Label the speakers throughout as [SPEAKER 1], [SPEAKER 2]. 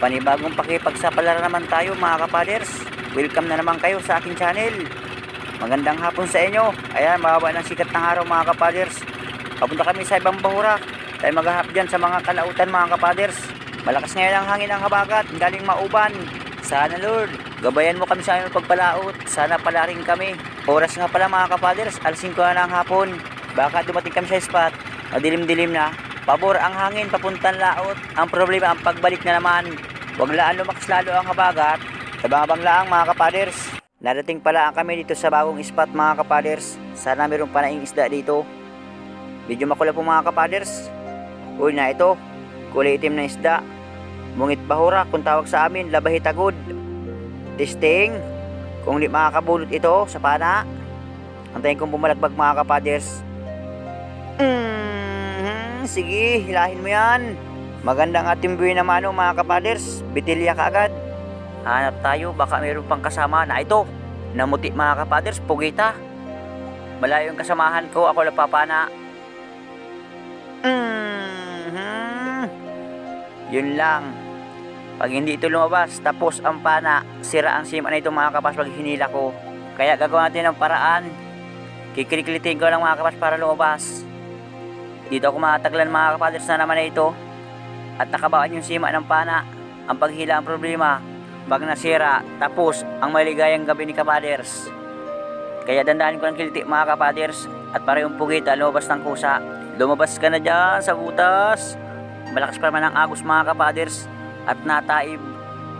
[SPEAKER 1] bagong pakipagsapalaran naman tayo mga kapaders. Welcome na naman kayo sa aking channel. Magandang hapon sa inyo. Ayan, mababa ng sikat ng araw mga kapaders. Papunta kami sa ibang bahura. Tayo maghahap dyan sa mga kalautan mga kapaders. Malakas ngayon ang hangin ng habagat, galing mauban. Sana Lord, gabayan mo kami sa aming pagpalaot. Sana pala rin kami. Oras nga pala mga kapaders, alas 5 na ng hapon. Baka dumating kami sa spot, madilim-dilim na. Pabor ang hangin papuntang laot. Ang problema ang pagbalik na naman. Huwag laan lumakas lalo ang habagat. Sabang-abang laang mga kapaders. Nadating pala ang kami dito sa bagong spot mga kapaders. Sana meron pa naing isda dito. Medyo makulap po mga kapaders. Uy na ito, kulay itim na isda. Mungit bahura kung tawag sa amin, labahitagod. Testing, kung di makakabulot ito sa pana. Antayin kong bumalagbag mga kapaders. Mhm, sige, hilahin mo yan. Magandang ating buhay na mano mga kapaders. Bitilya ka agad. Hanap tayo, baka mayroon pang kasama na ito. Namuti mga kapaders, pugita. Malayo yung kasamahan ko, ako lang papana. Mhm. Yun lang. Pag hindi ito lumabas, tapos ang pana, sira ang sima na ito mga kapas pag hinila ko. Kaya gagawa natin ng paraan. Kikliklitin ko lang mga kapas para lumabas. Dito ako mataglan mga kapaders na naman na ito. At nakabaan yung sima ng pana. Ang paghila ang problema. Pag nasira, tapos ang maligayang gabi ni kapaders. Kaya dandanin ko ng kiliti mga kapaders. At para yung pugita, lumabas ng kusa. Lumabas ka na dyan sa butas. Malakas pa naman ang agos mga kapaders. At nataib.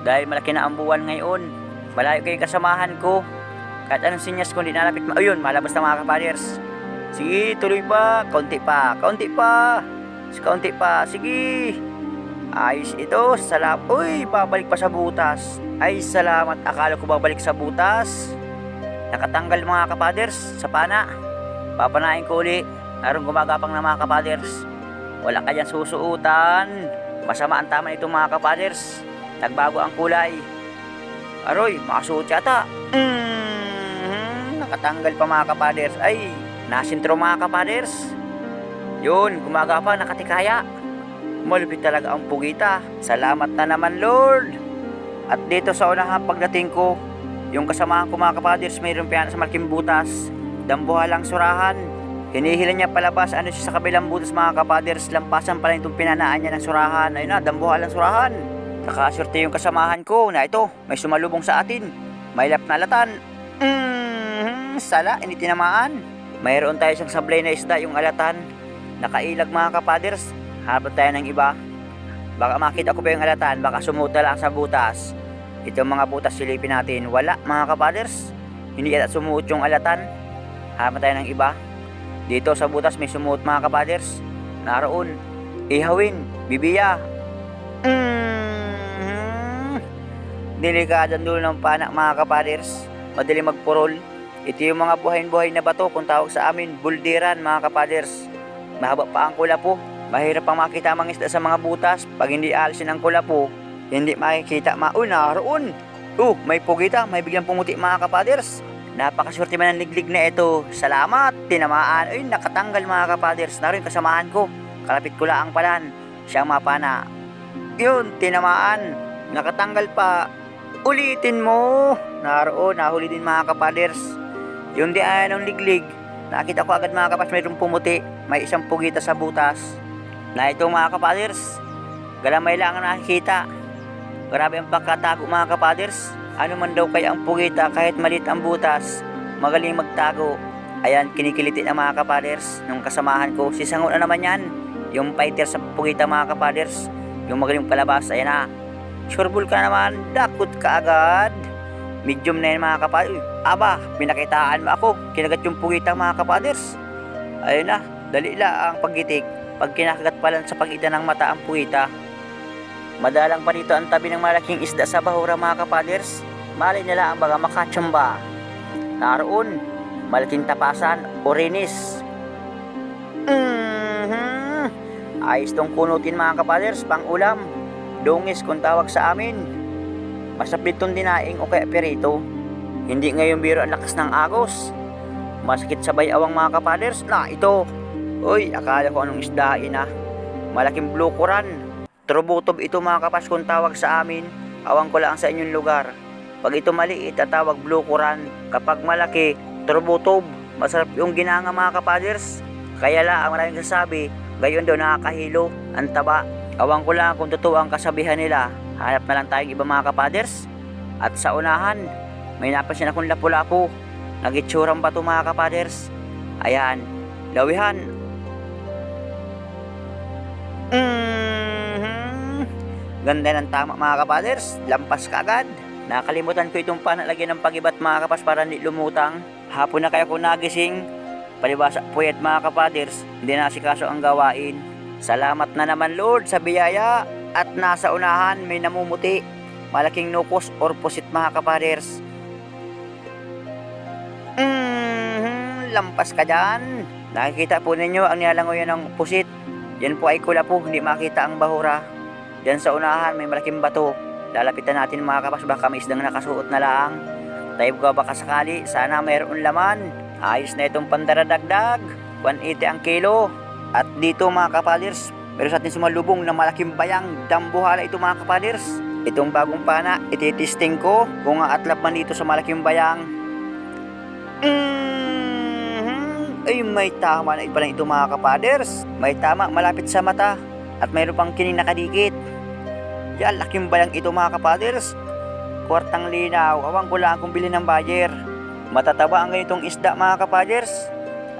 [SPEAKER 1] Dahil malaki na ang buwan ngayon. Malayo kayo kasamahan ko. Kahit anong sinyas ko, hindi nalapit. Ayun, malabas na mga kapaders. Sige, tuloy pa. Kaunti pa. Kaunti pa. Kaunti pa. Sige. Ayos ito. Salap. Uy, babalik pa sa butas. Ay, salamat. Akala ko babalik sa butas. Nakatanggal mga kapaders sa pana. Papanain ko uli. Narong gumagapang na mga kapaders. Wala ka susuutan. Masama ang tama nito mga kapaders. Nagbago ang kulay. Aroy, makasuot yata. Mm, nakatanggal pa mga kapaders. Ay, nasintro mga kapaders. Yun, gumagapa, nakatikaya. Malupit talaga ang pugita. Salamat na naman Lord. At dito sa unahang pagdating ko, yung kasamahan ko mga kapaders, mayroon piyan sa malaking butas. Dambuhalang surahan. Hinihila niya palabas, ano siya sa kabilang butas mga kapaders, lampasan pala itong pinanaan niya ng surahan. Ayun na, dambuhalang surahan. Nakaswerte yung kasamahan ko na ito, may sumalubong sa atin. May lap na latan. Mm, sala, hindi tinamaan. Mayroon tayo siyang sablay na isda, yung alatan. Nakailag mga kapaders, habang tayo ng iba. Baka makita ko pa yung alatan, baka sumuta lang sa butas. Ito yung mga butas silipin natin. Wala mga kapaders. Hindi yata sumuot yung alatan. Habang tayo ng iba. Dito sa butas may sumuot mga kapaders. Naroon. Ihawin. Bibiya. Mm-hmm. Delikadang dulo ng panak mga kapaders. Madali magpurol. Ito yung mga buhayin-buhay na bato kung tawag sa amin, buldiran mga kapaders. Mahaba pa ang kulapo. Mahirap pang makita ang mga isda sa mga butas. Pag hindi alisin ang kulapo, hindi makikita ma... Uy, naroon! Oh, may pugita, may biglang pumuti mga kapaders. Napakaswerte man ang liglig na ito. Salamat, tinamaan. Ay, nakatanggal mga kapaders. Naroon kasamahan ko. Kalapit ko lang ang palan. Siya ang mapana. Yun, tinamaan. Nakatanggal pa. Ulitin mo. Naroon, nahuli din mga kapaders. Yung di ng liglig. Nakita ko agad mga kapas, mayroong pumuti. May isang pugita sa butas. Na ito mga kapaders. Galamay lang ang nakikita. Grabe ang pagkatago mga kapaders. Ano man daw kaya ang pugita kahit malit ang butas. Magaling magtago. Ayan, kinikiliti ng mga kapaders. Nung kasamahan ko, si Sango na naman yan. Yung fighter sa pugita mga kapaders. Yung magaling palabas, ayan na. Sureball ka naman, dakot ka agad. Medium na yan mga kapaders. Aba, pinakitaan mo ako. Kinagat yung pugita mga kapaders. Ayun na, dali lang ang paggitik. Pag kinakagat pa lang sa pagitan ng mata ang puwita, madalang pa dito ang tabi ng malaking isda sa bahura mga kapaders. Malay nila ang baga makatsamba. Naroon, malaking tapasan, orinis. Mhm. Ayos tong kunutin mga kapaders, pang ulam. Dungis kung tawag sa amin. Masapit tong dinaing o kaya perito. Hindi ngayon biro ang lakas ng agos. Masakit sa bayawang mga kapaders na ito. Uy, akala ko anong isdain ah. Malaking blukuran. Trubutob ito mga kapas kung tawag sa amin. Awang ko lang sa inyong lugar. Pag ito maliit, tatawag blue kuran. Kapag malaki, trubutob. Masarap yung ginanga mga kapaders. Kaya lang, ang maraming sasabi, gayon daw nakakahilo, ang taba. Awang ko lang kung totoo ang kasabihan nila. Hanap na lang tayong iba mga kapaders. At sa unahan, may napansin akong lapu-lapu. Nagitsurang bato mga kapaders. Ayan, lawihan. Ganda ng tama mga kapaders. Lampas ka agad. Nakalimutan ko itong panalagyan ng pagibat mga kapas para hindi lumutang. Hapon na kaya ko nagising. Palibasa puyat mga kapaders. Hindi na asikaso ang gawain. Salamat na naman Lord sa biyaya. At nasa unahan may namumuti. Malaking nukos or pusit mga kapaders. Mhm, lampas ka dyan. Nakikita po ninyo ang nilalangoyan ng pusit. Yan po ay kula po, hindi makita ang bahura. Diyan sa unahan may malaking bato. Lalapitan natin mga kapas, baka may isdang nakasuot na lang. Tayo ka baka sakali, sana mayroon laman. Ayos na itong pandaradagdag. 180 ang kilo. At dito mga kapalers, meron sa atin sumalubong na malaking bayang dambuhala ito mga kapalers. Itong bagong pana, ititesting ko kung aatlap man dito sa malaking bayang. Mhm. Ay, may tama na pala ito mga kapaders. May tama, malapit sa mata. At mayroon pang kining nakadikit. Yan, laking bayang ito mga kapaders. Kwartang linaw, awang ko lang kung bilhin ng buyer. Matataba ang ganitong isda mga kapaders.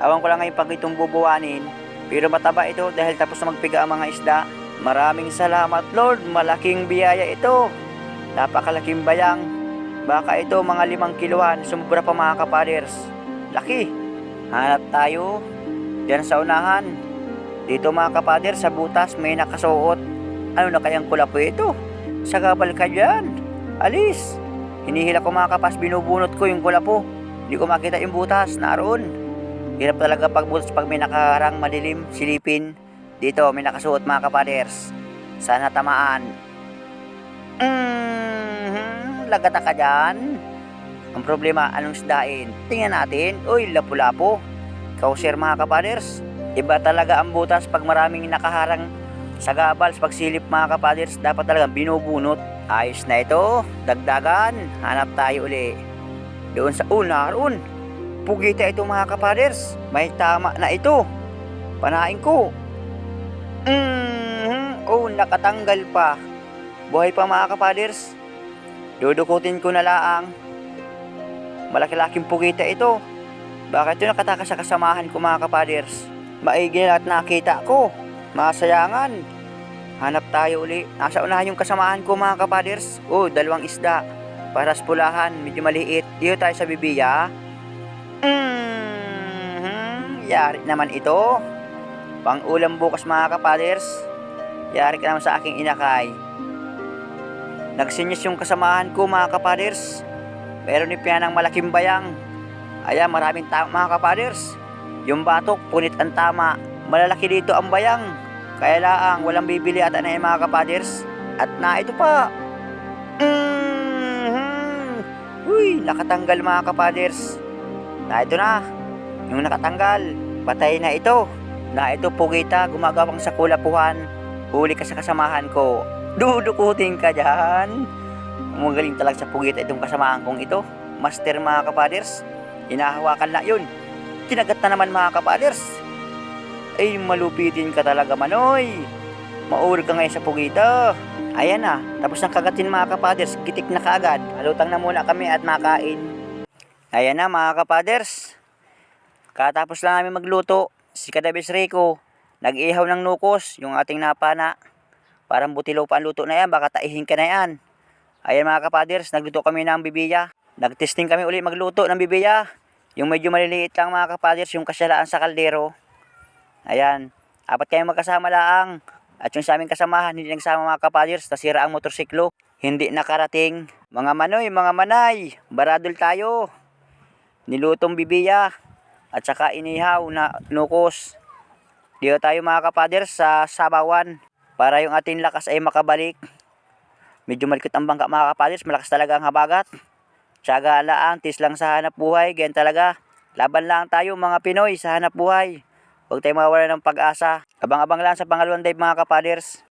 [SPEAKER 1] Awang ko lang ngayon pag itong bubuwanin. Pero mataba ito dahil tapos na magpiga ang mga isda. Maraming salamat Lord, malaking biyaya ito. Napakalaking bayang. Baka ito mga limang kiluhan, sumubra pa mga kapaders. Laki. Hanap tayo. Diyan sa unahan. Dito mga kapader, sa butas may nakasuot. Ano na kayang kula po ito? Sa gabal ka dyan. Alis. Hinihila ko mga kapas, binubunot ko yung kula po. Hindi ko makita yung butas, naroon. Hirap talaga pagbutas pag may nakaharang madilim, silipin. Dito, may nakasuot mga kapaders. Sana tamaan. Mm-hmm, lagata ka dyan. Ang problema, anong isdain? Tingnan natin. Uy, lapu-lapo. Kauser mga kapaders. Iba talaga ang butas pag maraming nakaharang sa gabal. Pag silip mga kapaders, dapat talaga binubunot. Ayos na ito. Dagdagan. Hanap tayo uli. Doon sa una, roon. Pugita ito mga kapaders. May tama na ito. Panain ko. Mm-hmm. Oh, nakatanggal pa. Buhay pa mga kapaders. Dudukutin ko na laang. Malaki-laking pugita ito. Bakit ito nakatakas sa kasamahan ko mga kapaders? Maigi at nakita ko. Masayangan. Hanap tayo uli. Nasa unahan yung kasamahan ko mga kapaders. Oh, dalawang isda. Paras pulahan, medyo maliit. Dito tayo sa bibiya. Mm-hmm. Yari naman ito. Pang ulam bukas mga kapaders. Yari ka naman sa aking inakay. Nagsinyas yung kasamahan ko mga kapaders. Meron ni ng malaking bayang. Ayan, maraming tama mga kapaders. Yung batok, punit ang tama. Malalaki dito ang bayang. Kaya laang, walang bibili at ano yung mga kapaders. At na ito pa. Mhm. Uy, nakatanggal mga kapaders. Na ito na. Yung nakatanggal, patay na ito. Na ito pugita, gumagawang sa kulapuhan. Huli ka sa kasamahan ko. Dudukutin ka dyan. Magaling talaga sa pugita itong kasamahan kong ito. Master mga kapaders. Hinahawakan na yun. Kinagat na naman mga kapaders. Ay, malupitin ka talaga manoy. Mauri ka ngayon sa pugita. Ayan na, tapos ng kagatin mga kapaders, gitik na kaagad. Halutang na muna kami at makain. Ayan na mga kapaders. Katapos lang namin magluto, si Kadabes Rico, nag-ihaw ng nukos, yung ating napana. Parang butilo pa ang luto na yan, baka taihin ka na yan. Ayan mga kapaders, nagluto kami ng bibiya. Nagtesting kami uli magluto ng bibiya. Yung medyo maliliit lang mga kapaders, yung kasyalaan sa kaldero. Ayan, apat kayo magkasama laang. At yung sa aming kasamahan, hindi nagsama mga kapaders, nasira ang motorsiklo. Hindi nakarating. Mga manoy, mga manay, baradol tayo. Nilutong bibiya. At saka inihaw na nukos. Dito tayo mga kapaders sa Sabawan. Para yung ating lakas ay makabalik. Medyo malikot ang bangka mga kapaders, malakas talaga ang habagat. Tsaga laang, tis lang sa hanap buhay, ganyan talaga. Laban lang tayo mga Pinoy sa hanap buhay. Huwag tayo mawala ng pag-asa. Abang-abang lang sa pangalawang dive mga kapaders.